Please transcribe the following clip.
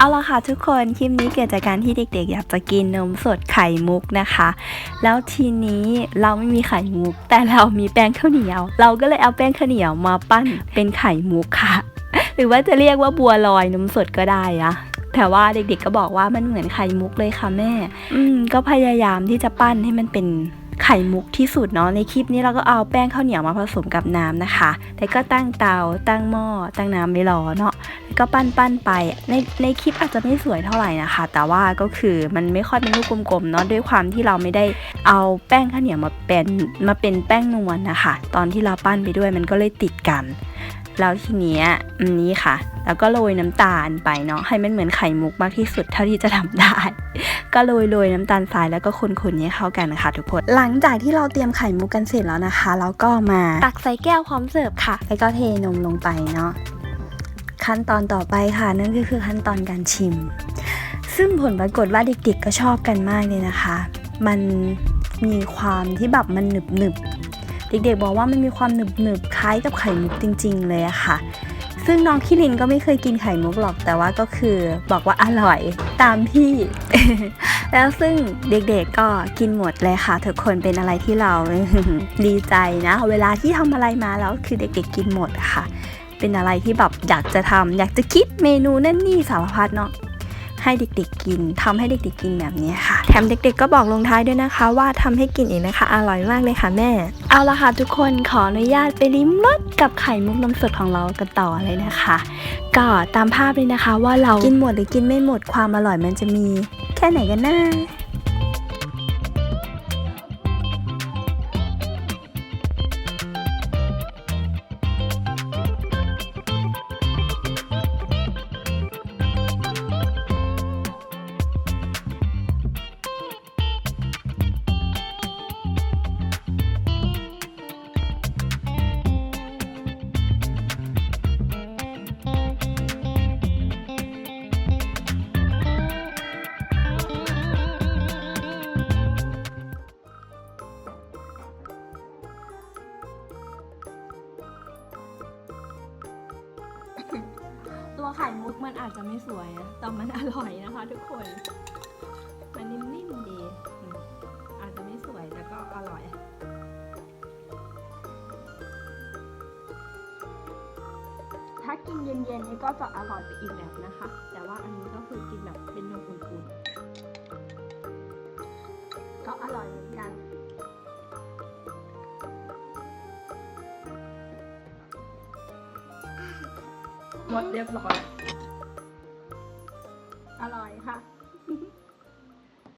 เอาละค่ะทุกคนคลิปนี้เกิดจากการที่เด็กๆ อยากจะกินนมสดไข่มุกนะคะ แล้วทีนี้เราไม่มีไข่มุก แต่เรามีแป้งข้าวเหนียว เราก็เลยเอาแป้งข้าวเหนียวมาปั้นเป็นไข่มุกค่ะ หรือว่าจะเรียกว่าบัวลอยนมสดก็ได้อะแต่ว่าเด็กๆก็บอกว่ามันเหมือนไข่มุกเลยค่ะแม่ อืมก็พยายามที่จะปั้นให้มันเป็น ไข่มุกที่สุดเนาะในคลิปนี้เราก็เอาแป้งข้าวเหนียวมาผสมกับน้ำนะคะ แล้วก็ตั้งเตา ตั้งหม้อ ตั้งน้ำไว้รอเนาะแล้วก็ปั้นปั้นๆไป ในในคลิปอาจจะไม่สวยเท่าไหร่นะคะ แต่ว่าก็คือมันไม่ค่อยเป็นลูกกลมๆเนาะด้วยความที่เราไม่ได้เอาแป้งข้าวเหนียวมาเป็นมาเป็นแป้งนวลนะคะ ตอนที่เราปั้นไปด้วยมันก็เลยติดกันแล้วทีเนี้ยอันนี้ค่ะ แล้วก็โรยน้ำตาลไปเนาะให้มันเหมือนไข่มุกมากที่สุดเท่าที่จะทำได้ ก็โรยโรยน้ำตาลทรายแล้วก็คนๆให้เข้ากันนะคะทุกคน หลังจากที่เราเตรียมไข่มุกกันเสร็จแล้วนะคะ เราก็มาตักใส่แก้วพร้อมเสิร์ฟค่ะ แล้วก็เทนมลงไปเนาะขั้นตอนต่อไปค่ะ นั่นก็คือขั้นตอนการชิม ซึ่งผลปรากฏว่าเด็กๆก็ชอบกันมากเลยนะคะ มันมีความที่แบบมันหนึบหนึบๆเด็กๆบอกว่ามันมีความหนึบหนึบๆคล้ายกับไข่มุกจริง ๆ เลยอะค่ะ ซึ่งน้องคิรินก็ไม่เคยกินไข่มุกหรอกแต่ว่าก็คือบอกว่าอร่อยตามพี่ แล้วซึ่งเด็กๆก็กินหมดเลยค่ะทุกคนเป็นอะไรที่เราดีใจนะ เวลาที่ทำอะไรมาแล้วคือเด็กๆกินหมดอะค่ะ เป็นอะไรที่แบบอยากจะทำอยากจะคิดเมนูนั่นนี่สารพัดเนาะ ให้เด็กๆกินทำให้เด็กๆกินแบบนี้ค่ะ แถมเด็กๆก็บอกลงท้ายด้วยนะคะว่าทำให้กินเองนะคะ อร่อยมากเลยค่ะแม่ เอาละค่ะทุกคนขออนุญาตไปลิ้มรสกับไข่มุกน้ำสดของเรากันต่อเลยนะคะ ก็ตามภาพเลยนะคะว่าเรากินหมดหรือกินไม่หมดความอร่อยมันจะมี แค่ไหนกันนะ้า ไข่มุกมันอาจจะไม่สวยนะแต่มันอร่อยนะคะทุกคน มันนิ่มๆดีอืมอาจจะไม่สวยแต่ก็อร่อยถ้ากินเย็นๆนี่ก็จะอร่อยไปอีกแบบนะคะ แต่ว่าอันนี้ก็คือกินแบบเป็นนมอุ่นๆ ก็อร่อย หมดเรียบร้อย อร่อยค่ะ